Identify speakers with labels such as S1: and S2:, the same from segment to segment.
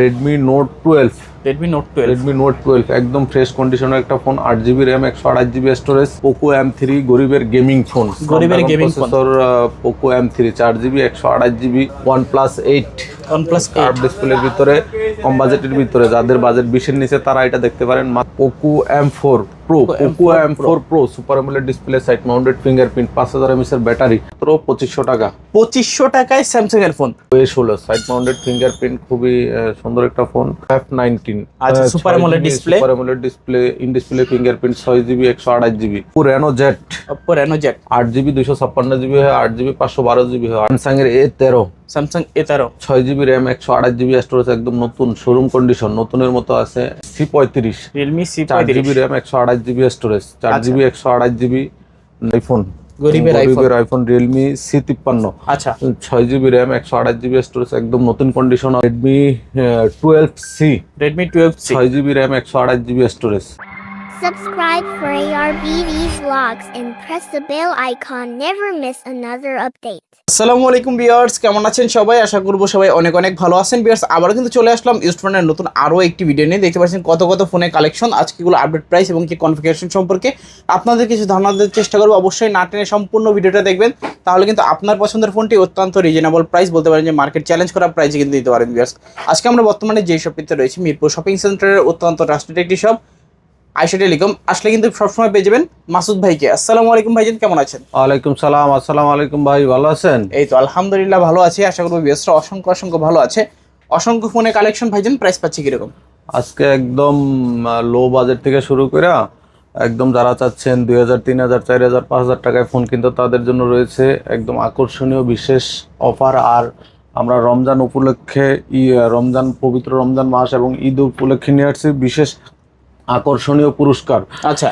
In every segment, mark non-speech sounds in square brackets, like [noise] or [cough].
S1: Redmi Note twelve
S2: Redmi Note twelve
S1: Redmi Note twelve একদম fresh কন্ডিশনের একটা phone আট জিবি র্যাম একশো আট GB storage Poco M three গরিবের গেমিং ফোন
S2: গরিবের gaming phone।
S1: Poco M three চার জিবি একশো আঠাশ GB OnePlus eight
S2: OnePlus
S1: curve ডিসপ্লের ভিতরে কম বাজেটের ভিতরে যাদের বাজেট বিশের নিচে তারা এটা দেখতে পারেন Poco M four Pro Poco M four Pro super AMOLED display side mounted fingerprint পাঁচ হাজার এমএস এর ব্যাটারি মাত্র পঁচিশশো টাকা।
S2: পঁচিশশো টাকায় স্যামসাং এর ফোন
S1: হলো সাইড মাউন্টেড ফিঙ্গারপ্রিন্ট খুবই সুন্দর একটা ফোন এফ নাইনটিন
S2: আচ্ছা, Super AMOLED display।
S1: Super AMOLED display in display fingerprint ছয় জিবি একশো আঠাশ GB Reno jet
S2: Reno jet
S1: আট জিবি দুইশো ছাপ্পান্ন জিবি হয় আট জিবি পাঁচশো বারো জিবি হয়। স্যামসাং এর এ তেরো
S2: স্যামসাং এ তেরো
S1: ছয় জিবি র্যাম একশো আঠাশ জিবি স্টোরেজ একদম নতুন শোরুম কন্ডিশন নতুনের মতো আছে সি পঁয়ত্রিশ।
S2: রিয়েলমি সি
S1: জিবি র্যাম একশো আঠাশ জিবি স্টোরেজ চার
S2: আচ্ছা।
S1: জিবি একশো আঠাশ জিবি আইফোন
S2: গরিবের
S1: আইফোন রিয়েলমি সি তিপ্পান্ন।
S2: আচ্ছা।
S1: ছয় জিবি র্যাম একশো আঠাশ জিবি স্টোরেজ একদম নতুন condition Redmi twelve C
S2: Redmi twelve
S1: ছয় জিবি র্যাম একশো আঠাশ GB storage
S3: Subscribe for ARBV vlogs and press the bell icon. Never miss another update.
S2: আসসালামু আলাইকুম বিয়ার্স কেমন আছেন সবাই? আশা করব সবাই অনেক অনেক ভালো আছেন। বিয়ার্স আবারও কিন্তু চলে আসলাম ইউজ ফোনের নতুন আরও একটি ভিডিও নিয়ে। দেখতে পাচ্ছেন কত কত ফোনের কালেকশন আজকেগুলো আপডেট প্রাইস এবং কি কনফিগারেশন সম্পর্কে। আপনাদের কিছু ধারণা দেওয়ার চেষ্টা করব। অবশ্যই না টেনে সম্পূর্ণ ভিডিওটা দেখবেন। তাহলে কিন্তু আপনার পছন্দের ফোনটি অত্যন্ত রিজনেবল প্রাইস বলতে পারেন যে মার্কেট চ্যালেঞ্জ করা প্রাইসে কিন্তু দিতে পারেন। বিয়ার্স আজকে আমরা বর্তমানে যে শপিতে রয়েছি, মিরপুর শপিং সেন্টারের অত্যন্ত ট্রাস্টেড একটি শপ আইসা টেলিকম আসলে কিন্তু সবসময় পেয়ে যাবেন মাসুদ ভাইকে। আসসালামু আলাইকুম ভাইজান কেমন আছেন?
S1: ওয়ালাইকুম সালাম আসসালামু আলাইকুম ভাই ভালো আছেন?
S2: এই তো আলহামদুলিল্লাহ ভালো আছি আশা করব বিয়াসরা অসংখ্য অসংখ্য ভালো আছে। অসংখ্য ফোনে কালেকশন ভাইজান প্রাইস পাচ্ছি কীরকম?
S1: আজকে একদম লো বাজেট থেকে শুরু করে একদম যারা চাচ্ছেন দুই হাজার তিন হাজার চার হাজার পাঁচ হাজার টাকায় ফোন কিনতে তাদের জন্য রয়েছে একদম আকর্ষণীয় বিশেষ অফার আর আমরা রমজান উপলক্ষে ই রমজান পবিত্র রমজান মাস এবং ঈদ উপলক্ষে নিয়ে আসছি বিশেষ আকর্ষণীয় পুরস্কার।
S2: আচ্ছা।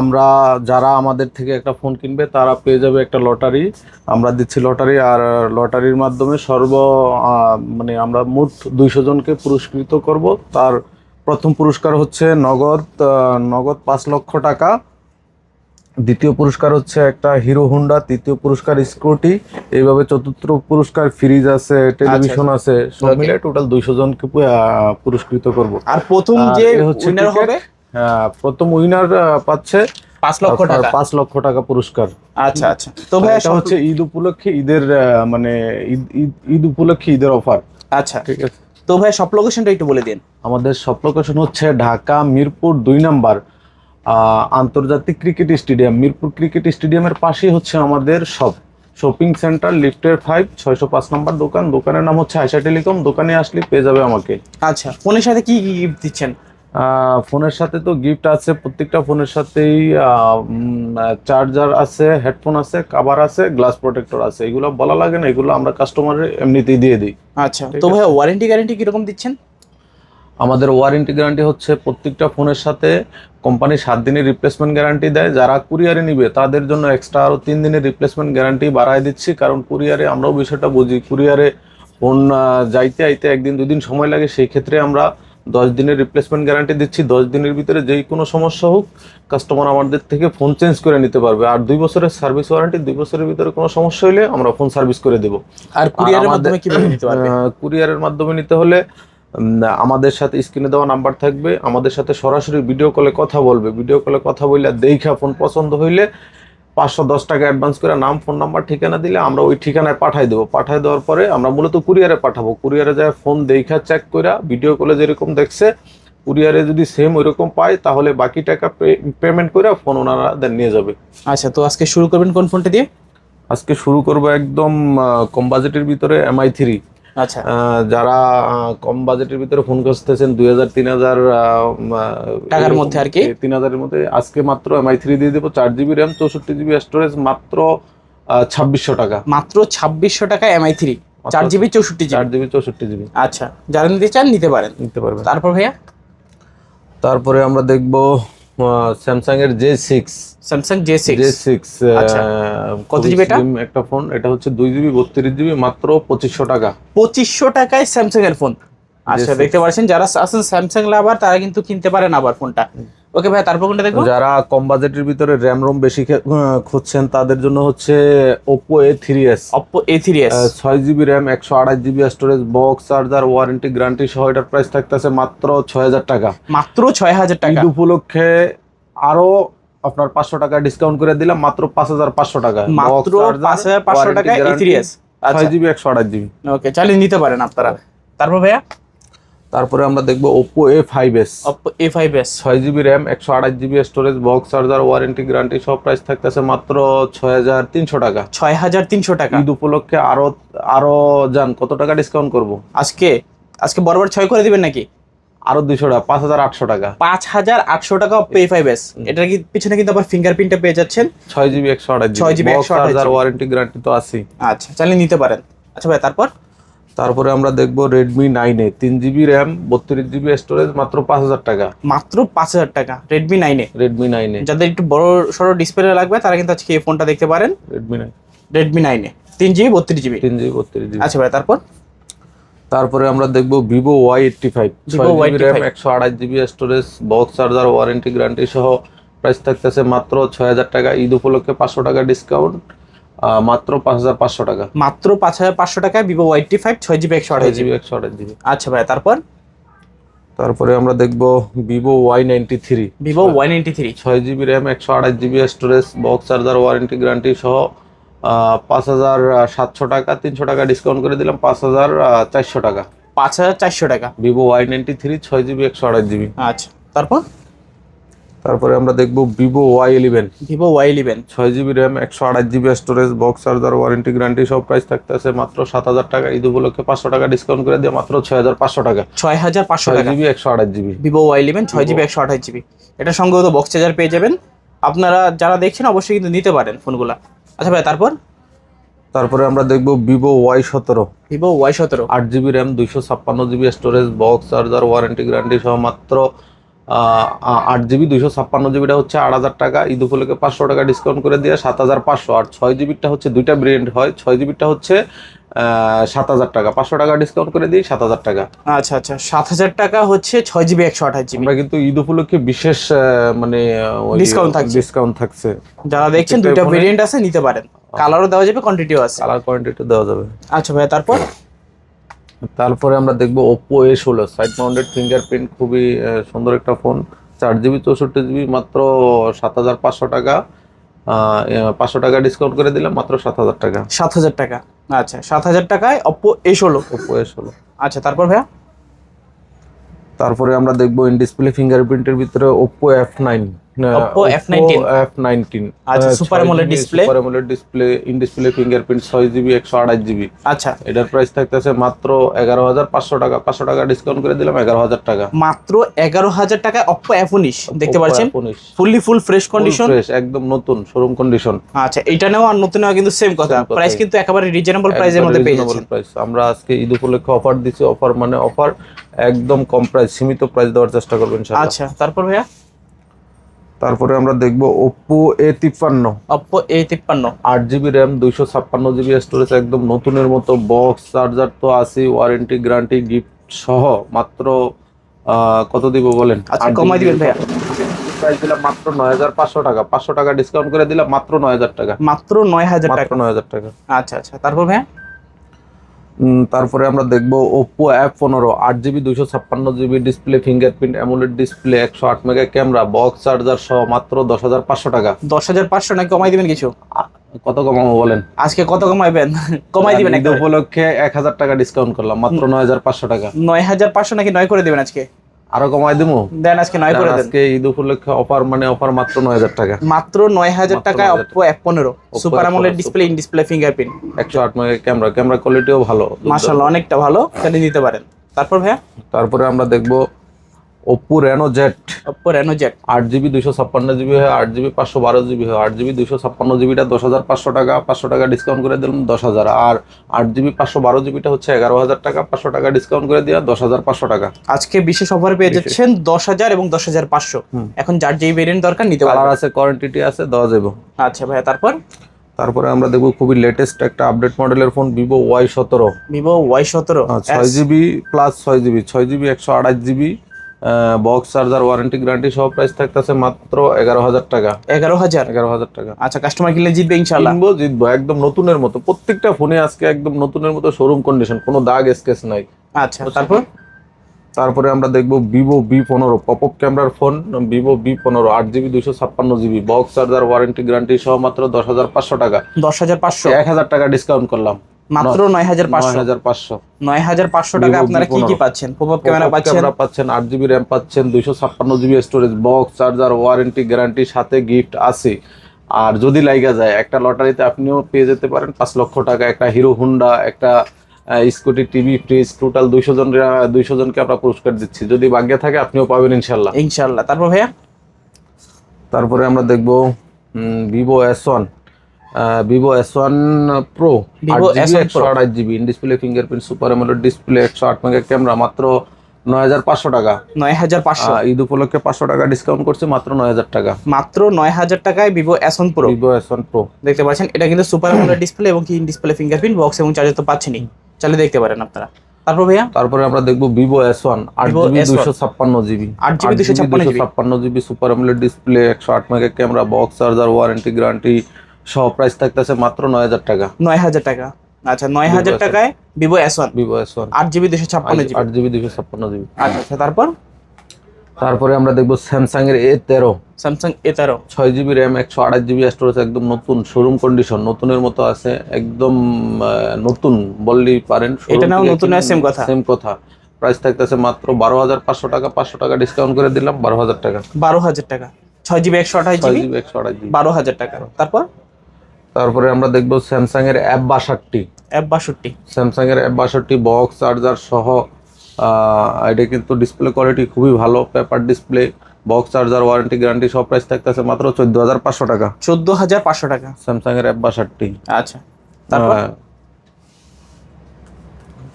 S1: আমরা যারা আমাদের থেকে একটা ফোন কিনবে তারা পেয়ে যাবে একটা লটারি। আমরা দিচ্ছি লটারি আর লটারির মাধ্যমে সর্ব মানে আমরা মোট দুইশো জনকে পুরস্কৃত করব। তার প্রথম পুরস্কার হচ্ছে নগদ নগদ পাঁচ লক্ষ টাকা। দ্বিতীয় পুরস্কার হচ্ছে একটা হিরো হুন্ডা তৃতীয় পুরস্কার স্কুটি এইভাবে চতুর্থ পুরস্কার ফ্রিজ আছে টেলিভিশন আছে সব মিলে টোটাল দুইশো জনকে পুরস্কৃত করব।
S2: আর প্রথম যে উইনার হবে?
S1: প্রথম উইনার পাচ্ছে
S2: পাঁচ লক্ষ টাকা।
S1: পাঁচ লক্ষ টাকা পুরস্কার।
S2: আচ্ছা আচ্ছা। তো ভাই
S1: এটা হচ্ছে ঈদ উপলক্ষে ঈদের মানে ঈদ ঈদ উপলক্ষে ঈদের অফার
S2: আচ্ছা।
S1: ঠিক আছে।
S2: তো ভাই সব লোকেশনটা একটু বলে দিন।
S1: আমাদের সব লোকেশন হচ্ছে ঢাকা মিরপুর দুই নাম্বার। আন্তর্জাতিক ক্রিকেট স্টেডিয়াম মিরপুর ক্রিকেট স্টেডিয়ামের পাশেই হচ্ছে আমাদের সব শপিং সেন্টার লিফটের ফাইভ ছয়শো পাঁচ নম্বর দোকান। দোকানের নাম হচ্ছে আয়সা টেলিকম। দোকানে আসলে পেয়ে যাবে আমাকে।
S2: আচ্ছা ফোনের সাথে কি কি গিফট দিচ্ছেন?
S1: আহ, ফোনের সাথে তো গিফট আছে প্রত্যেকটা ফোনের সাথেই চার্জার আছে হেডফোন আছে কাভার আছে গ্লাস প্রোটেক্টর আছে। এগুলো বলা লাগে না এগুলো আমরা কাস্টমারের এমনিতেই দিয়ে দিই।
S2: আচ্ছা তো ভাই ওয়ারেন্টি গ্যারেন্টি কীরকম দিচ্ছেন?
S1: আমাদের ওয়ারেন্টি গ্যারান্টি হচ্ছে প্রত্যেকটা ফোনের সাথে কোম্পানি সাত দিনের রিপ্লেসমেন্ট গ্যারান্টি দেয়। যারা কুরিয়ারে নিবে তাদের জন্য এক্সট্রা আরও তিন দিনের রিপ্লেসমেন্ট গ্যারান্টি বাড়ায় দিচ্ছি। কারণ কুরিয়ারে আমরাও বিষয়টা বুঝি। কুরিয়ারে ফোন যাইতে আইতে একদিন দুদিন সময় লাগে। সেই ক্ষেত্রে আমরা দশ দিনের রিপ্লেসমেন্ট গ্যারান্টি দিচ্ছি। দশ দিনের ভিতরে যেই কোনো সমস্যা হোক কাস্টমার আমাদের থেকে ফোন চেঞ্জ করে নিতে পারবে। আর দুই বছরের সার্ভিস ওয়ারেন্টি দুই বছরের ভিতরে কোনো সমস্যা হলে আমরা ফোন সার্ভিস করে দেবো।
S2: আর কুরিয়ারের মাধ্যমে কীভাবে নিতে পারবে?
S1: কুরিয়ারের মাধ্যমে নিতে হলে আমাদের সাথে স্ক্রিনে দেওয়া নাম্বার থাকবে। আমাদের সাথে সরাসরি ভিডিও কলে কথা বলবে। ভিডিও কলে কথা বললে দেখা ফোন পছন্দ হইলে পাঁচশো দশ টাকা অ্যাডভান্স করে নাম ফোন নাম্বার ঠিকানা দিলে আমরা ওই ঠিকানায় পাঠাই দেবো। পাঠাই দেওয়ার পরে আমরা মূলত কুরিয়ারে পাঠাবো। কুরিয়ারে যায় ফোন দেখা চেক করে ভিডিও কলে যেরকম দেখছে কুরিয়ারে যদি সেম ওইরকম পায় তাহলে বাকি টাকা পেমেন্ট করে ফোন ওনারা দেন নিয়ে যাবে।
S2: আচ্ছা তো আজকে শুরু করবেন কোন ফোনটা দিয়ে?
S1: আজকে শুরু করব একদম কম বাজেটের ভিতরে এমআই থ্রি যারা কম বাজেটের ভিতরে ফোন করতেছেন দুই হাজার তিন হাজার
S2: টাকার মধ্যে আর কি?
S1: তিন হাজারের মধ্যে আজকে মাত্র এমআই থ্রি দিয়ে দেবো চার জিবি র্যাম চৌষট্টি জিবি স্টোরেজ মাত্র ছাব্বিশশো টাকা।
S2: মাত্র ছাব্বিশশো টাকা এমআই থ্রি চার জিবি চৌষট্টি
S1: চার
S2: জিবি
S1: জিবি চৌষট্টি জিবি
S2: আচ্ছা যারা নিতে চান নিতে পারেন।
S1: নিতে পারবেন।
S2: তারপর ভাইয়া?
S1: তারপরে আমরা দেখব স্যামসাং এর J six
S2: Samsung J
S1: J
S2: six
S1: six
S2: আচ্ছা। কত জিবি এটা?
S1: একটা ফোন এটা হচ্ছে দুই জিবি বত্রিশ জিবি মাত্র পঁচিশশো টাকা।
S2: পঁচিশশো টাকায় স্যামসাং এর ফোন আচ্ছা দেখতে পাচ্ছেন যারা আছেন স্যামসাং লাভার তারা কিন্তু কিনতে পারেন আবার ফোনটা ওকে ভাই তারপর কোনটা দেখব?
S1: যারা কম বাজেটের ভিতরে র্যাম রোম বেশি খুঁজছেন তাদের জন্য হচ্ছে এস ছয় জিবি র্যাম একশো আঠাশ GB storage box charger warranty guarantee সহ এটার প্রাইস থাকতেছে মাত্র ছয় হাজার টাকা।
S2: মাত্র ছয় হাজার টাকা।
S1: ঈদ উপলক্ষে আরও আপনার পাঁচশো টাকা ডিসকাউন্ট করে দিলাম মাত্র পাঁচ হাজার পাঁচশো টাকা।
S2: মাত্র পাঁচ হাজার পাঁচশো টাকা এ থ্রি এস আচ্ছা
S1: ছয় জিবি একশো আঠাশ জিবি
S2: ওকে চালিয়ে নিতে পারেন আপনারা। তারপর ভাইয়া?
S1: তারপরে আমরা দেখব Oppo A five S
S2: Oppo A five S
S1: ছয় জিবি র্যাম একশো আঠাশ GB storage box charger warranty guarantee সব প্রাইস থাকতেছে মাত্র ছয় হাজার তিনশো টাকা।
S2: ছয় হাজার তিনশো টাকা।
S1: ঈদ উপলক্ষে আরও আরও যান কত টাকা ডিসকাউন্ট করব?
S2: আজকে আজকে বরাবর ছয় করে দিবেন নাকি?
S1: আরও দুইশো টাকা পাঁচ হাজার আটশো টাকা।
S2: পাঁচ হাজার আটশো টাকা এ ফাইভ এস এটার কি পিছনে কিন্তু আবার ফিঙ্গারপ্রিন্টটা পেয়ে যাচ্ছেন?
S1: ছয় জিবি একশো আঠাশ
S2: 6GB
S1: GB box
S2: 128
S1: charger
S2: GB
S1: warranty guarantee তো আছেই।
S2: আচ্ছা চালিয়ে নিতে পারেন। আচ্ছা ভাই তারপর?
S1: তারপরে আমরা দেখব রেডমি নাইন তিন জিবি র্যাম বত্রিশ জিবি স্টোরেজ মাত্র পাঁচ হাজার টাকা।
S2: মাত্র পাঁচ হাজার টাকা রেডমি নাইনে
S1: রেডমি নাইন
S2: যাদের একটু বড় সড়ো ডিসপ্লে লাগবে তারা কিন্তু আজকে এই ফোনটা দেখতে পারেন।
S1: রেডমি নাইন
S2: রেডমি নাইনে তিন জিবি বত্রিশ জিবি
S1: তিন জিবি বত্রিশ জিবি
S2: আচ্ছা ভাই তারপর?
S1: তারপরে আমরা দেখব Vivo Y eighty five
S2: Vivo
S1: ছয় জিবি র্যাম
S2: Y85
S1: একশো আঠাশ GB storage box charger warranty guarantee সহ প্রাইস থাকতেছে মাত্র ছয় হাজার টাকা। ঈদ উপলক্ষে পাঁচশো টাকা ডিসকাউন্ট মাত্র পাঁচ হাজার পাঁচশো টাকা।
S2: মাত্র পাঁচ হাজার পাঁচশো টাকায় ভিভো ওয়াইটি ফাইভ ছয় জিবি একশো আঠাশ জিবি
S1: একশো আঠাশ জিবি
S2: আচ্ছা ভাই তারপর?
S1: তারপরে আমরা দেখব Vivo Y ninety three
S2: Vivo Y ninety three
S1: ছয় জিবি র্যাম একশো আঠাশ GB storage box charger warranty guarantee সহ পাঁচ হাজার সাতশো টাকা তিনশো টাকা ডিসকাউন্ট করে দিলাম পাঁচ হাজার চারশো টাকা।
S2: পাঁচ হাজার চারশো টাকা।
S1: ভিভো ওয়াই নাইনটি থ্রি ছয় জিবি একশো আঠাশ জিবি
S2: আচ্ছা তারপর?
S1: তারপরে আমরা দেখব Vivo Y eleven
S2: Vivo Y eleven
S1: ছয় জিবি র্যাম একশো আঠাশ GB storage box charger warranty guarantee সব প্রাইস থাকতে আছে মাত্র সাত হাজার টাকা। ঈদ উপলক্ষে পাঁচশো টাকা ডিসকাউন্ট করে দিয়ে মাত্র ছয় হাজার পাঁচশো টাকা।
S2: ছয় হাজার পাঁচশো টাকা।
S1: জিবি একশো আঠাশ জিবি
S2: ভিভো ওয়াই ইলেভেন ছয় জিবি একশো আঠাশ জিবি এটা সঙ্গত বক্স চার্জার পেয়ে যাবেন। আপনারা যারা দেখছেন অবশ্যই কিন্তু নিতে পারেন ফোনগুলা। আচ্ছা ভাই তারপর?
S1: তারপরে আমরা দেখব ভিভো ওয়াই সতেরো।
S2: ভিভো ওয়াই সতেরো।
S1: আট জিবি র্যাম দুইশো ছাপ্পান্ন GB storage box charger warranty guarantee সহ মাত্র আট জিবি দুইশো ছাপ্পান্ন জিবিটা হচ্ছে আট হাজার টাকা। ঈদ উপলক্ষে পাঁচশো টাকা ডিসকাউন্ট করে দিয়ে সাত হাজার পাঁচশো। আর ছয় জিবিটা হচ্ছে দুইটা ব্র্যান্ড হয়। ছয় জিবিটা হচ্ছে সাত হাজার টাকা। পাঁচশো টাকা ডিসকাউন্ট করে দিই সাত হাজার টাকা।
S2: আচ্ছা আচ্ছা। সাত হাজার টাকা হচ্ছে ছয় জিবি একশো আঠাশ জিবি।
S1: আমরা কিন্তু ঈদ উপলক্ষে বিশেষ মানে
S2: ডিসকাউন্ট থাকছে।
S1: ডিসকাউন্ট থাকছে।
S2: যারা দেখছেন দুইটা ভেরিয়েন্ট আছে নিতে পারেন। কালারও দেওয়া যাবে কোয়ান্টিটিও আছে।
S1: কালার কোয়ান্টিটি দেওয়া যাবে।
S2: আচ্ছা ভাই তারপর?
S1: তারপরে আমরা দেখব ওপো এ ষোলো সাইড মাউন্টেড ফিঙ্গারপ্রিন্ট খুবই সুন্দর একটা ফোন চার জিবি চৌষট্টি জিবি মাত্র সাত হাজার পাঁচশো টাকা। পাঁচশো টাকা ডিসকাউন্ট করে দিলাম মাত্র সাত হাজার টাকা।
S2: সাত হাজার টাকা। আচ্ছা সাত হাজার টাকায় অপো এ ষোলো।
S1: ওপো এ ষোলো।
S2: আচ্ছা তারপর ভাইয়া?
S1: তারপরে আমরা দেখব ইন ডিসপ্লে ফিঙ্গারপ্রিন্টের ভিতরে Oppo F nine
S2: Oppo F19
S1: F nineteen
S2: আচ্ছা, Super AMOLED display।
S1: Super AMOLED display in display fingerprint ছয় জিবি একশো আঠাশ জিবি
S2: আচ্ছা।
S1: এটার প্রাইস থাকতেছে মাত্র এগারো হাজার পাঁচশো টাকা। পাঁচশো টাকা ডিসকাউন্ট করে দিলাম এগারো হাজার টাকা।
S2: মাত্র এগারো হাজার টাকায় অপো এফ উনিশ দেখতে
S1: Oppo
S2: পাচ্ছেন fully full fresh condition
S1: fresh একদম নতুন শোরুম কন্ডিশন
S2: আচ্ছা এটা নেওয়া আর নতুন নেওয়া কিন্তু সেম কথা। প্রাইস কিন্তু একেবারে রিজনেবল প্রাইসের মধ্যে পেয়ে যাচ্ছেন।
S1: আমরা আজকে ঈদ উপলক্ষে অফার দিচ্ছি। অফার মানে অফার একদম কম প্রাইস সীমিত প্রাইস দেওয়ার চেষ্টা করবেন
S2: আচ্ছা তারপর ভাইয়া?
S1: তারপরে আমরা দেখব ওপো এ তিপ্পান্ন।
S2: অপো এ তিপ্পান্ন।
S1: আট জিবি র্যাম দুইশো ছাপ্পান্ন জিবি স্টোরেজ একদম নতুনের মতো বক্স চার্জার তো আছে ওয়ারেন্টি গ্যারান্টি গিফট সহ। মাত্র আহ, কত দিব বলেন?
S2: আচ্ছা, কমাই দিবেন ভাইয়া।
S1: প্রাইস দিলাম মাত্র নয় হাজার পাঁচশো টাকা। পাঁচশো টাকা ডিসকাউন্ট করে দিলাম মাত্র নয় হাজার টাকা।
S2: মাত্র নয় হাজার টাকা।
S1: নয় হাজার টাকা।
S2: আচ্ছা আচ্ছা। তারপর ভাইয়া?
S1: তারপরে আমরা দেখব ওপো অ্যাপ পনেরো আট জিবি দুইশো ছাপ্পান্ন GB display fingerprint AMOLED display একশো আট মেগা ক্যামেরা বক্স চার্জার সহ মাত্র দশ হাজার পাঁচশো টাকা।
S2: দশ হাজার পাঁচশো নাকি কমাই দিবেন কিছু?
S1: কত কমাবো বলেন?
S2: আজকে কত কমাইবেন? কমাই দিবেন
S1: উপলক্ষে এক হাজার টাকা ডিসকাউন্ট করলাম মাত্র নয় হাজার পাঁচশো টাকা।
S2: নয় হাজার পাঁচশো নাকি নয় করে দিবেন আজকে?
S1: আরও কমাই দিবো
S2: দেন আজকে নয় করে দেন।
S1: আজকে ঈদ উপলক্ষে অফার মানে অফার মাত্র নয় হাজার টাকা।
S2: মাত্র নয় হাজার
S1: মাত্র
S2: টাকায়
S1: 9,000
S2: অপো এফ পনেরো। সুপার
S1: F15
S2: আমলের ডিসপ্লে ইন ডিসপ্লে ফিঙ্গারপ্রিন্ট
S1: একশো আট মেগা ক্যামেরা ক্যামেরা কোয়ালিটিও ভালো।
S2: মাশাআল্লাহ অনেকটা ভালো। তাহলে নিতে পারেন। তারপর ভাইয়া?
S1: তারপরে আমরা দেখব Oppo Reno Z
S2: Oppo Reno Z
S1: আট জিবি দুইশো ছাপ্পান্ন জিবি হয় আট জিবি পাঁচশো বারো জিবি হয় আট জিবি দুইশো ছাপ্পান্ন জিবিটা দশ হাজার পাঁচশো টাকা পাঁচশো টাকা ডিসকাউন্ট করে দিলাম দশ হাজার। আর আট জিবি পাঁচশো বারো জিবিটা হচ্ছে এগারো হাজার টাকা পাঁচশো টাকা ডিসকাউন্ট করে দেওয়া দশ হাজার পাঁচশো টাকা।
S2: আজকে বিশেষ অফার পেয়ে যাচ্ছেন দশ হাজার এবং দশ হাজার পাঁচশো। এখন যার যেই ভেরিয়েন্ট দরকার নিতে পারবেন
S1: আছে কোয়ান্টিটি আছে দেওয়া যাবে।
S2: আচ্ছা ভাইয়া তারপর?
S1: তারপরে আমরা দেখব খুবই লেটেস্ট একটা আপডেট মডেলের ফোন ভিভো ওয়াই সতেরো।
S2: ভিভো ওয়াই সতেরো।
S1: ছয় জিবি প্লাস ছয় জিবি ছয় জিবি একশো আঠাশ GB box charger warranty guarantee সহ প্রাইস থাকতেছে মাত্র এগারো হাজার টাকা।
S2: এগারো হাজার?
S1: এগারো হাজার টাকা।
S2: আচ্ছা কাস্টমার কিনলে জিতবে ইনশাল্লাহ
S1: কিনবো জিতবো একদম নতুনের মতো। প্রত্যেকটা ফোনে আজকে একদম নতুনের মতো শোরুম কন্ডিশন কোনো দাগ স্কেচ নাই।
S2: আচ্ছা তারপর?
S1: তারপরে আমরা দেখব ভিভো বি পনেরো পপ আপ ক্যামেরার ফোন ভিভো বি পনেরো আট জিবি দুইশো ছাপ্পান্ন GB box charger warranty guarantee সহ মাত্র দশ হাজার পাঁচশো টাকা।
S2: দশ হাজার পাঁচশো।
S1: এক হাজার টাকা ডিসকাউন্ট করলাম।
S2: মাত্র নয় হাজার পাঁচশো।
S1: হাজার পাঁচশো।
S2: নয় হাজার পাঁচশো টাকা আপনারা কি কি পাচ্ছেন? পপ আপ ক্যামেরা পাচ্ছেন?
S1: ক্যামেরা পাচ্ছেন আট জিবি র্যাম পাচ্ছেন দুইশো ছাপ্পান্ন GB storage box charger warranty guarantee সাথে গিফট আছে। আর যদি লাইগা যায় একটা লটারিতে আপনিও পেয়ে যেতে পারেন পাঁচ লক্ষ টাকা। একটা হিরো হুন্ডা একটা স্কুটি টিভি ফ্রিজ টোটাল দুইশো জন দুইশো জনকে আমরা পুরস্কার দিচ্ছি। যদি ভাগ্যে থাকে আপনিও পাবেন ইনশাল্লাহ
S2: ইনশাল্লাহ তারপর ভাইয়া?
S1: তারপরে আমরা দেখব Vivo S one Vivo S one pro
S2: Vivo S1
S1: একশো
S2: Pro।
S1: আঠাশ GB display fingerprint super AMOLED display একশো আট মেগা ক্যামেরা মাত্র নয় হাজার পাঁচশো টাকা।
S2: নয় হাজার পাঁচশো।
S1: ঈদ উপলক্ষে পাঁচশো টাকা ডিসকাউন্ট করছে মাত্র নয় হাজার টাকা।
S2: মাত্র নয় হাজার টাকায় Vivo S one pro
S1: Vivo S one pro
S2: দেখতে পাচ্ছেন এটা কিন্তু সুপার আমোলেড ডিসপ্লে এবং কি ডিসপ্লে ফিঙ্গারপ্রিন্ট বক্স এবং চার্জার তো পাচ্ছেনই। চালিয়ে দেখতে পারেন আপনারা। তারপর ভাইয়া?
S1: তারপরে আমরা দেখব ভিভো এস ওয়ান আট
S2: Vivo
S1: জিবি
S2: S1
S1: দুইশো ছাপ্পান্ন জিবি
S2: 8GB 256
S1: ছাপ্পান্ন জিবি সুপার এমোলেড ডিসপ্লে একশো আট mega camera box charger warranty guarantee সহ প্রাইস থাকতেছে মাত্র নয় হাজার টাকা।
S2: নয় হাজার টাকা। আচ্ছা নয় হাজার টাকায় Vivo S one
S1: Vivo S one
S2: আট জিবি দুশো ছাপ্পান্ন জিবি
S1: আট জিবি দুইশো ছাপ্পান্ন জিবি
S2: আচ্ছা আচ্ছা তারপর?
S1: তারপরে আমরা দেখব স্যামসাং এর এ তেরো।
S2: স্যামসাং এ তেরো।
S1: ছয় জিবি র্যাম একশো আঠাশ জিবি স্টোরেজ একদম নতুন শোরুম কন্ডিশন নতুনের মতো আছে একদম নতুন বললেই পারেন
S2: এটা নাও নতুন same কথা।
S1: সেম কথা। প্রাইস থাকতেছে মাত্র বারো হাজার পাঁচশো টাকা পাঁচশো টাকা ডিসকাউন্ট করে দিলাম বারো হাজার টাকা।
S2: বারো হাজার টাকা। ছয় জিবি একশো আঠাশ জিবি
S1: একশো আঠাশ জিবি
S2: বারো হাজার টাকা। তারপর?
S1: তারপরে আমরা দেখব স্যামসাং এর অ্যাপ বাষট্টি।
S2: অ্যাপ বাষট্টি।
S1: স্যামসাং এর অ্যাপ বাষট্টি বক্স চার্জার সহ এটা কিন্তু ডিসপ্লে কোয়ালিটি খুবই ভালো paper display box charger warranty guarantee সব প্রাইস থাকতেছে মাত্র চোদ্দ হাজার পাঁচশো টাকা।
S2: চোদ্দ হাজার পাঁচশো টাকা।
S1: স্যামসাং এর অ্যাপ বাষট্টি।
S2: আচ্ছা তারপর?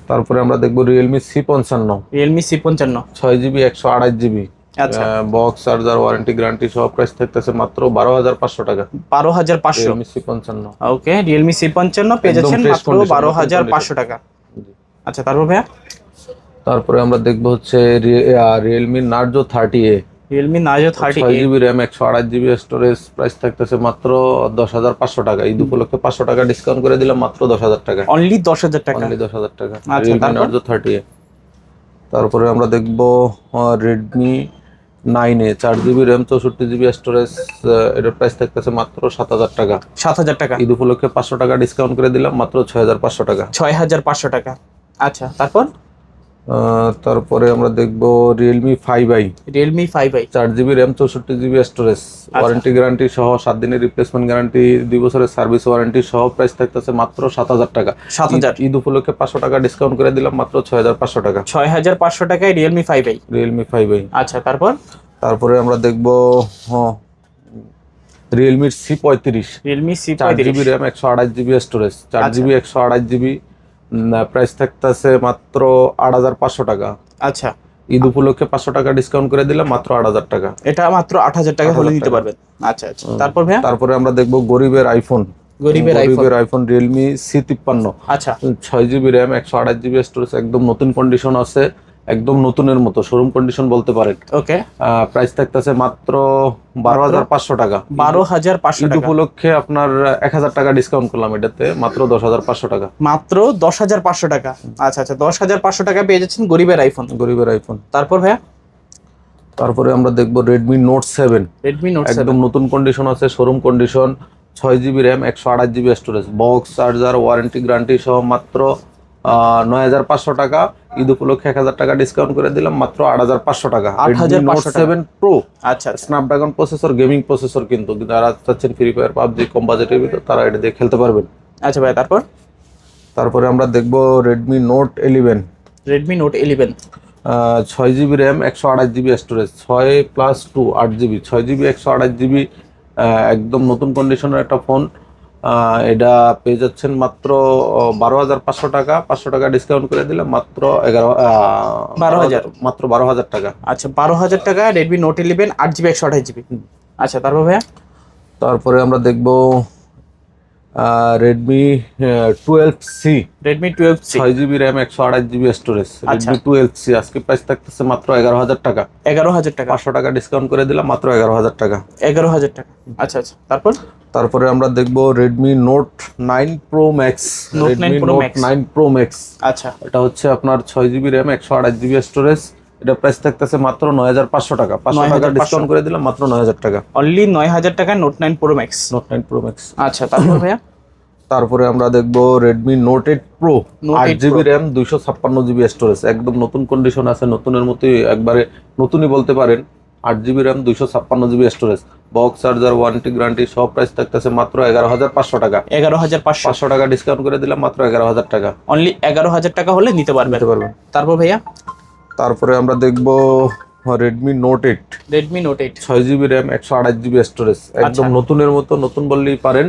S1: তারপরে আমরা দেখব রিয়েলমি সি পঞ্চান্ন।
S2: রিয়েলমি সি পঞ্চান্ন।
S1: ছয় জিবি একশো আঠাশ জিবি
S2: আচ্ছা।
S1: Box charger warranty guarantee price থাকতেছে মাত্র টাকা।
S2: ওকে পেয়ে যাচ্ছেন মাত্র টাকা। আচ্ছা তারপর ভাইয়া?
S1: তারপরে আমরা দেখব হচ্ছে Realme Narzo thirty A
S2: Realme Narzo thirty
S1: ছয় জিবি র্যাম একশো আঠাশ জিবি স্টোরেজ প্রাইস থাকতেছে মাত্র দশ হাজার পাঁচশো টাকা। ঈদ উপলক্ষে পাঁচশো টাকা ডিসকাউন্ট করে দিলাম মাত্র দশ হাজার টাকা।
S2: অনলি দশ হাজার টাকা।
S1: অনলি দশ হাজার টাকা।
S2: আচ্ছা,
S1: রিয়েলমি? নার্জো থার্টি এ তারপরে আমরা দেখব রেডমি নাইন চার জিবি র্যাম চৌষট্টি জিবি স্টোরেজ এটার প্রাইস থাকতেছে মাত্র সাত হাজার টাকা।
S2: সাত হাজার টাকা।
S1: ঈদ উপলক্ষে পাঁচশো টাকা ডিসকাউন্ট করে দিলাম মাত্র ছয় হাজার পাঁচশো টাকা।
S2: ছয় হাজার পাঁচশো টাকা। আচ্ছা তারপর?
S1: তারপরে আমরা দেখব Realme five i
S2: Realme five i
S1: চার জিবি র্যাম চৌষট্টি জিবি স্টোরেজ ওয়ারেন্টি গ্যারান্টি সহ সাত দিনের রিপ্লেসমেন্ট গ্যারান্টি দুই বছরের সার্ভিস ওয়ারেন্টি সহ প্রাইস থাকতেছে মাত্র সাত হাজার টাকা।
S2: সাত হাজার।
S1: ঈদ উপলক্ষে পাঁচশো টাকা ডিসকাউন্ট করে দিলাম মাত্র ছয় হাজার পাঁচশো টাকা।
S2: ছয় হাজার পাঁচশো টাকায় Realme five i
S1: Realme five i
S2: আচ্ছা তারপর?
S1: তারপরে আমরা দেখব রিয়েলমির সি পঁয়ত্রিশ।
S2: রিয়েলমি সি
S1: চার জিবি র্যাম একশো আঠাশ জিবি স্টোরেজ চার
S2: আচ্ছা।
S1: জিবি একশো আঠাশ জিবি প্রাইস থাকতেছে মাত্র আট হাজার পাঁচশো টাকা।
S2: আচ্ছা।
S1: ঈদ উপলক্ষে পাঁচশো টাকা ডিসকাউন্ট করে দিলাম মাত্র আট হাজার টাকা।
S2: এটা মাত্র আট হাজার টাকা
S1: 8,000
S2: হলে নিতে পারবেন। আচ্ছা আচ্ছা। তারপর ভাইয়া?
S1: তারপরে আমরা দেখব গরিবের আইফোন
S2: গরিবের আইফোন
S1: আইফোন রিয়েলমি সি তিপ্পান্ন।
S2: আচ্ছা।
S1: ছয় জিবি র্যাম একশো আঠাশ জিবি স্টোরেজ একদম নতুন কন্ডিশন আছে। একদম নতুনের মতো শোরুম কন্ডিশন বলতে পারেন।
S2: ওকে
S1: প্রাইস থাকতেছে মাত্র বারো হাজার পাঁচশো টাকা।
S2: বারো হাজার পাঁচশো
S1: উপলক্ষে আপনার এক হাজার টাকা ডিসকাউন্ট করলাম এটাতে মাত্র দশ হাজার পাঁচশো টাকা।
S2: মাত্র দশ হাজার পাঁচশো টাকা। আচ্ছা আচ্ছা দশ হাজার পাঁচশো টাকা পেয়ে যাচ্ছেন গরিবের আইফোন
S1: গরিবের আইফোন
S2: তারপর ভাইয়া?
S1: তারপরে আমরা দেখব Redmi Note seven
S2: Redmi Note
S1: একদম নতুন কন্ডিশন আছে শোরুম কন্ডিশন ছয় জিবি র্যাম একশো আঠাশ GB storage box charger warranty guarantee সহ মাত্র নয় হাজার পাঁচশো টাকা। ঈদ উপলক্ষে এক হাজার টাকা ডিসকাউন্ট করে দিলাম মাত্র আট হাজার পাঁচশো টাকা।
S2: 8,500 টাকা।
S1: সেভেন প্রো
S2: আচ্ছা
S1: স্ন্যাপড্রাগন প্রসেসর গেমিং প্রসেসর কিন্তু। যারা চাচ্ছেন ফ্রি ফায়ার পাবজি কম বাজেটের ভিতর তারা এটা দিয়ে খেলতে পারবেন।
S2: আচ্ছা ভাইয়া তারপর?
S1: তারপরে আমরা দেখব Redmi Note eleven
S2: Redmi Note eleven
S1: ছয় জিবি র্যাম একশো আঠাশ জিবি স্টোরেজ ছয় প্লাস টু আট জিবি ছয় জিবি একশো আঠাশ জিবি একদম নতুন কন্ডিশনের একটা ফোন এটা পেয়ে যাচ্ছেন মাত্র বারো হাজার পাঁচশো টাকা। পাঁচশো টাকা ডিসকাউন্ট করে দিলে মাত্র এগারো
S2: বারো হাজার।
S1: মাত্র বারো হাজার টাকা।
S2: আচ্ছা বারো হাজার টাকা রেডমি নোট ইলেভেন আট জিবি একশো আঠাশ জিবি আচ্ছা তারপর ভাইয়া?
S1: তারপরে আমরা দেখব Redmi twelve C
S2: Redmi twelve C
S1: ছয় জিবি র্যাম একশো আঠাশ GB storage. Redmi twelve C আজকে প্রাইস থাকতেছে মাত্র এগারো হাজার টাকা।
S2: এগারো হাজার টাকা।
S1: পাঁচশো টাকা ডিসকাউন্ট করে দিলাম মাত্র এগারো হাজার টাকা।
S2: এগারো হাজার টাকা। আচ্ছা আচ্ছা তারপর?
S1: তারপরে আমরা দেখব Redmi Note nine pro max
S2: Note 9
S1: Redmi
S2: Pro Max।
S1: Nine pro max
S2: আচ্ছা।
S1: এটা হচ্ছে আপনার ছয় জিবি র্যাম একশো আঠাশ জিবি স্টোরেজ এটা প্রাইস থাকতেছে মাত্র নয় হাজার পাঁচশো টাকা। পাঁচশো টাকা ডিসকাউন্ট করে দিলাম মাত্র নয় হাজার টাকা।
S2: অনলি নয় হাজার টাকা Note nine pro max
S1: Note nine pro max
S2: আচ্ছা তারপর ভাইয়া? [coughs]
S1: তারপরে আমরা দেখব Redmi Note eight pro
S2: Note
S1: আট
S2: 8
S1: জিবি র্যাম দুইশো ছাপ্পান্ন জিবি স্টোরেজ একদম নতুন কন্ডিশন আছে নতুনের মতোই একবারে নতুনই বলতে পারেন। আট জিবি র্যাম দুইশো ছাপ্পান্ন GB storage box charger warranty guarantee সব প্রাইস থাকতেছে মাত্র এগারো হাজার পাঁচশো টাকা।
S2: এগারো হাজার পাঁচশো।
S1: টাকা ডিসকাউন্ট করে দিলাম মাত্র এগারো হাজার টাকা।
S2: অনলি এগারো হাজার টাকা হলে নিতে
S1: পারবে পারবেন।
S2: তারপর ভাইয়া?
S1: তারপরে আমরা দেখব Redmi Note eight
S2: Redmi Note eight
S1: ছয় জিবি র্যাম একশো আঠাশ জিবি স্টোরেজ একদম নতুনের মতো নতুন বললেই পারেন।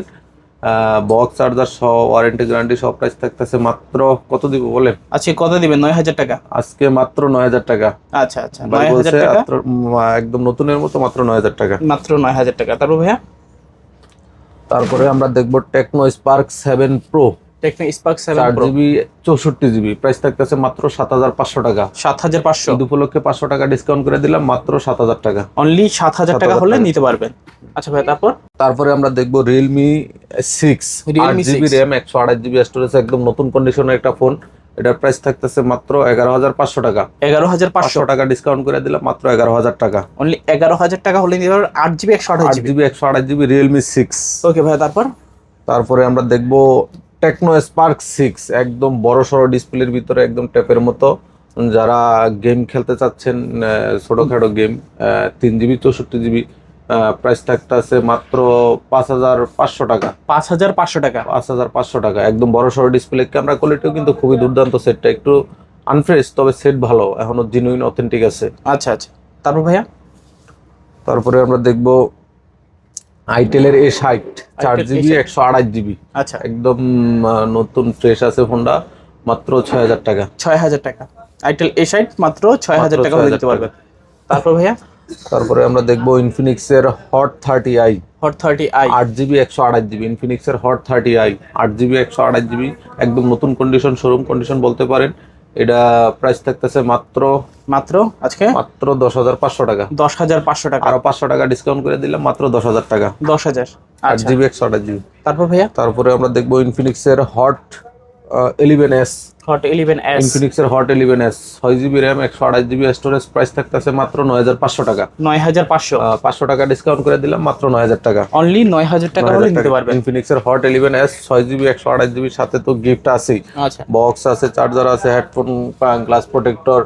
S1: বক্স চার্জার সব ওয়ারেন্টি গ্যারান্টি সব প্রাইস থাকতেছে মাত্র কত দিব বলেন?
S2: আজকে কত দিবেন? নয় হাজার টাকা?
S1: আজকে মাত্র নয় হাজার টাকা।
S2: আচ্ছা আচ্ছা। নয় হাজার টাকা?
S1: একদম নতুনের মতো মাত্র নয় হাজার টাকা।
S2: মাত্র নয় হাজার টাকা। তারপর ভাইয়া?
S1: তারপরে আমরা দেখব Tecno Spark seven pro
S2: Tecno Spark seven
S1: চার
S2: প্রো
S1: জিবি চৌষট্টি জিবি প্রাইস থাকতেছে মাত্র সাত হাজার পাঁচশো টাকা।
S2: সাত হাজার পাঁচশো।
S1: ঈদ উপলক্ষে পাঁচশো টাকা ডিসকাউন্ট করে দিলাম মাত্র সাত হাজার টাকা।
S2: অনলি সাত হাজার টাকা হলে নিতে পারবেন। আচ্ছা ভাই তারপর?
S1: তারপরে আমরা দেখব সিক্স আট
S2: Realme
S1: জিবি
S2: 6
S1: র্যাম একশো আঠাশ জিবি স্টোরেজ একদম নতুন কন্ডিশনের একটা ফোন এটার প্রাইস থাকতেছে মাত্র এগারো হাজার পাঁচশো টাকা।
S2: এগারো হাজার পাঁচশো।
S1: টাকা ডিসকাউন্ট করে দিলাম মাত্র এগারো হাজার টাকা।
S2: অনলি এগারো হাজার টাকা হলে নিতে পারবেন আট জিবি একশো আঠাশ জিবি
S1: জিবি একশো আঠাশ জিবি রিয়েলমি সিক্স
S2: ওকে ভাই তারপর?
S1: তারপরে আমরা দেখব টেকনো স্পার্ক সিক্স একদম বড় সড়ো ডিসপ্লের ভিতরে একদম ট্যাপের মতো। যারা গেম খেলতে চাচ্ছেন ছোটখাটো গেম তিন জিবি চৌষট্টি জিবি প্রাইস থাকতেছে মাত্র পাঁচ হাজার পাঁচশো টাকা।
S2: পাঁচ হাজার পাঁচশো টাকা।
S1: পাঁচ হাজার পাঁচশো টাকা। একদম বড় সড়ো ডিসপ্লে ক্যামেরা কোয়ালিটিও কিন্তু খুবই দুর্দান্ত সেটটা একটু আনফ্রেশ তবে সেট ভালো। এখনও জিনুইন অথেন্টিক আছে।
S2: আচ্ছা আচ্ছা। তারপর ভাইয়া?
S1: তারপরে আমরা দেখব আইটেলের এ ষাট চার জিবি একশো আঠাশ জিবি
S2: আচ্ছা।
S1: একদম নতুন ফ্রেশ আছে ফোনটা মাত্র ছয় হাজার টাকা।
S2: ছয় হাজার টাকা। আইটেল এ সাইড মাত্র ছয় হাজার টাকা
S1: 6,000
S2: পারবেন তারপর ভাইয়া?
S1: তারপরে আমরা দেখব ইনফিনিক্স এর Hot thirty i
S2: Hot thirty i
S1: আট জিবি একশো আঠাশ জিবি ইনফিনিক্স এর হট থার্টি আই আট জিবি একশো আঠাশ জিবি একদম নতুন কন্ডিশন শোরুম কন্ডিশন বলতে পারেন। এটা প্রাইস থাকতেছে মাত্র
S2: মাত্র? আজকে?
S1: মাত্র দশ হাজার পাঁচশো টাকা।
S2: দশ হাজার পাঁচশো টাকা।
S1: আরও পাঁচশো টাকা ডিসকাউন্ট করে দিলাম মাত্র দশ হাজার টাকা।
S2: দশ হাজার।
S1: আট জিবি একশো আট জিবি
S2: তারপর ভাইয়া?
S1: তারপরে আমরা দেখব ইনফিনিক্স এর Hot eleven S
S2: Hot eleven S
S1: Infinix Hot eleven S ছয় জিবি র্যাম একশো আঠাশ জিবি স্টোরেজ প্রাইস থাকতেছে মাত্র নয় হাজার পাঁচশো টাকা।
S2: নয় হাজার পাঁচশো।
S1: পাঁচশো টাকা ডিসকাউন্ট করে দিলাম মাত্র নয় হাজার টাকা।
S2: অনলি নয় হাজার টাকা হলে নিতে পারবেন।
S1: ইনফিনিক্স হট ইলেভেন এস ছয় জিবি একশো আঠাশ জিবির সাথে তো গিফট আছেই।
S2: আচ্ছা।
S1: বক্স আছে চার্জার আছে হেডফোন গ্লাস প্রোটেক্টর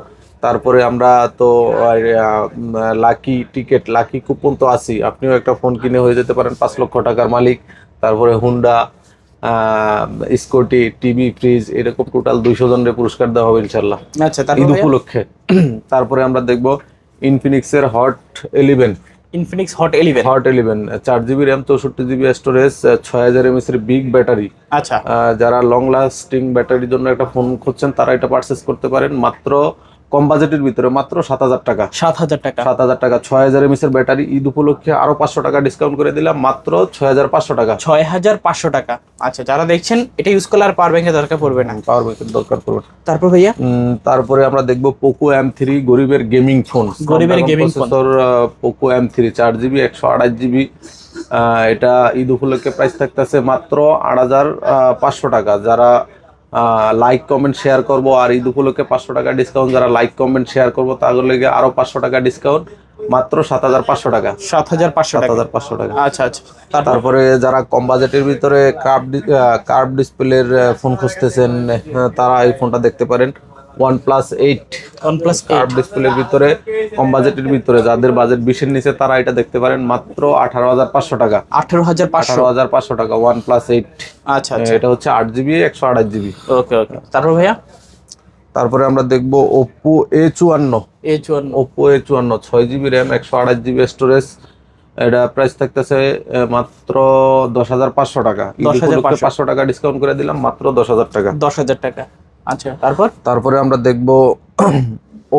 S1: তারপরে আমরা তো লাকি টিকেট লাকি কুপন তো আছি আপনিও একটা ফোন কিনে হয়ে যেতে পারেন পাঁচ লক্ষ টাকার মালিক। তারপরে হুন্ডা স্কুটি টিভি ফ্রিজ এরকম টোটাল দুইশো জনের পুরস্কার দেওয়া হবে ইনশাল্লাহ
S2: আচ্ছা
S1: ঈদ উপলক্ষে। [clears throat] তারপরে আমরা দেখব ইনফিনিক্স এর Hot eleven
S2: Infinix Hot eleven
S1: Hot eleven চার জিবি র্যাম চৌষট্টি জিবি স্টোরেজ ছয় হাজার এমএস এর বিগ ব্যাটারি
S2: আচ্ছা।
S1: যারা লং লাস্টিং ব্যাটারির জন্য একটা ফোন খুঁজছেন তারা এটা পারচেস করতে পারেন। মাত্র কম বাজেটের ভিতরে মাত্র সাত হাজার টাকা।
S2: সাত হাজার টাকা।
S1: সাত হাজার টাকা। ছয় হাজার এমএস এর ব্যাটারি ঈদ উপলক্ষে আরও পাঁচশো টাকা ডিসকাউন্ট করে দিলাম মাত্র ছয় হাজার পাঁচশো টাকা।
S2: ছয় হাজার পাঁচশো টাকা। আচ্ছা যারা দেখছেন এটা ইউজ করলে আর পাওয়ার ব্যাংকের দরকার পড়বে না।
S1: পাওয়ার ব্যাংকের দরকার পড়বে
S2: তারপর ভাইয়া?
S1: তারপরে আমরা দেখব পোকো এম থ্রি গরিবের গেমিং ফোন
S2: গরিবের gaming phone।
S1: Poco M three চার জিবি একশো আঠাশ জিবি এটা ঈদ উপলক্ষে প্রাইস থাকতেছে মাত্র আট হাজার পাঁচশো টাকা। যারা লাইক কমেন্ট শেয়ার করব। আর ঈদ উপলক্ষে পাঁচশো টাকা ডিসকাউন্ট যারা লাইক কমেন্ট শেয়ার করব তাহলে গিয়ে আরও পাঁচশো টাকা ডিসকাউন্ট মাত্র সাত হাজার পাঁচশো টাকা।
S2: সাত হাজার পাঁচশো
S1: সাত হাজার পাঁচশো টাকা।
S2: আচ্ছা আচ্ছা। তারপরে
S1: যারা কম বাজেটের ভিতরে কার্ভ কার্ভ ডিসপ্লের ফোন খুঁজতেছেন তারা এই ফোনটা দেখতে পারেন। One plus eight
S2: OnePlus
S1: curve ডিসপ্লের ভিতরে কম বাজেটের ভিতরে। যাদের বাজেট বিশের নিচে তারা এটা দেখতে পারেন মাত্র আঠারো হাজার পাঁচশো টাকা।
S2: আঠেরো হাজার পাঁচশো?
S1: আঠারো হাজার পাঁচশো টাকা
S2: আচ্ছা আচ্ছা।
S1: এটা হচ্ছে আট জিবি একশো আঠাশ জিবি
S2: ওকে ওকে। তারপর ভাইয়া?
S1: তারপরে আমরা দেখব ওপ্পো এ চুয়ান্ন।
S2: এ চুয়ান্ন।
S1: ওপ্পো এ চুয়ান্ন ছয় জিবি র্যাম একশো আঠাশ জিবি স্টোরেজ এটা প্রাইস থাকতেছে মাত্র দশ হাজার পাঁচশো টাকা।
S2: 10,500
S1: পাঁচশো। টাকা ডিসকাউন্ট করে দিলাম মাত্র দশ হাজার টাকা।
S2: দশ হাজার টাকা। আচ্ছা। তারপর?
S1: তারপরে আমরা দেখব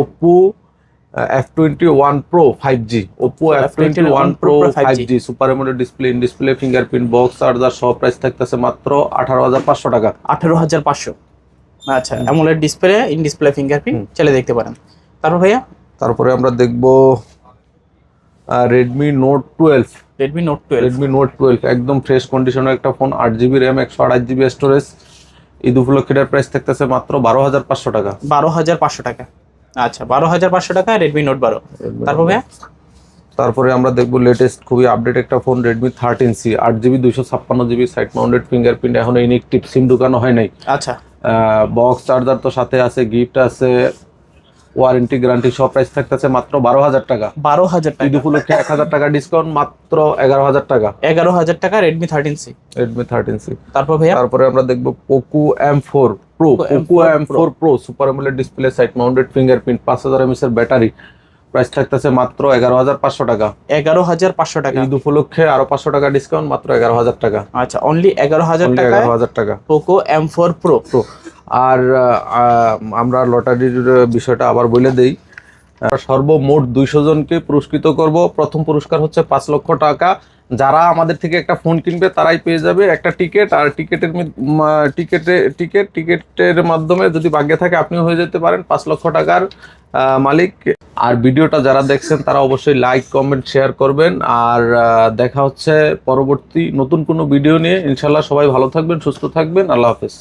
S1: Oppo F twenty one pro five G Oppo F twenty one pro five G super AMOLED display in display fingerprint box charger সব প্রাইস থাকতেছে মাত্র আঠারো হাজার পাঁচশো টাকা।
S2: আঠেরো হাজার পাঁচশো। আচ্ছা। AMOLED display in display fingerprint চলে দেখতে পারেন। তারপর ভাইয়া?
S1: তারপরে আমরা দেখব Redmi Note twelve
S2: Redmi Note twelve
S1: Redmi Note twelve একদম ফ্রেশ কন্ডিশনের একটা ফোন আট জিবি র্যাম একশো আঠাশ জিবি স্টোরেজ ঈদ উপলক্ষে এটার প্রাইস থাকতেছে মাত্র বারো হাজার পাঁচশো টাকা।
S2: বারো হাজার পাঁচশো টাকা। আচ্ছা বারো হাজার পাঁচশো টাকা রেডমি নোট বারো। তারপর ভাইয়া?
S1: তারপরে আমরা দেখব লেটেস্ট খুবই আপডেট একটা ফোন রেডমি থার্টিন সি আট জিবি দুইশো ছাপ্পান্ন জিবি সাইড মাউন্টেড ফিঙ্গারপ্রিন্ট এখন ইনিকটিভ সিম ঢুকানো হয় নাই।
S2: আচ্ছা।
S1: বক্স চার্জার তো সাথে আছে গিফট আছে ওয়ারেন্টি গ্যারান্টি সব প্রাইস থাকতেছে মাত্র বারো হাজার টাকা।
S2: বারো হাজার টাকা
S1: উপলক্ষে এক হাজার টাকা ডিসকাউন্ট মাত্র এগারো হাজার টাকা।
S2: এগারো হাজার টাকা Redmi thirteen C
S1: Redmi thirteen C
S2: তারপর ভাইয়া?
S1: তারপরে আমরা দেখব Poco M four pro Poco M four pro super AMOLED display side mounted fingerprint পাঁচ হাজার এমএস এর ব্যাটারি প্রাইস থাকতেছে মাত্র এগারো হাজার পাঁচশো টাকা।
S2: এগারো হাজার পাঁচশো টাকা।
S1: ঈদ উপলক্ষে আরও পাঁচশো টাকা ডিসকাউন্ট মাত্র এগারো হাজার টাকা।
S2: আচ্ছা অনলি এগারো হাজার টাকা
S1: এগারো হাজার টাকা।
S2: Poco M four pro
S1: pro আর আমরা লটারির বিষয়টা আবার বলে দেই। সর্বমোট দুইশো জনকে পুরস্কৃত করব। প্রথম পুরস্কার হচ্ছে পাঁচ লক্ষ টাকা। যারা আমাদের থেকে একটা ফোন কিনবে, তারাই পেয়ে যাবে একটা টিকিট। আর টিকিটের টিকিটে, টিকিট, টিকিটের মাধ্যমে যদি ভাগ্যে থাকে, আপনিও হয়ে যেতে পারেন পাঁচ লক্ষ টাকার মালিক। আর ভিডিওটা যারা দেখছেন, তারা অবশ্যই লাইক, কমেন্ট, শেয়ার করবেন। আর দেখা হচ্ছে পরবর্তী নতুন কোনো ভিডিও নিয়ে। ইনশাল্লাহ সবাই ভালো থাকবেন, সুস্থ থাকবেন। আল্লাহ হাফেজ।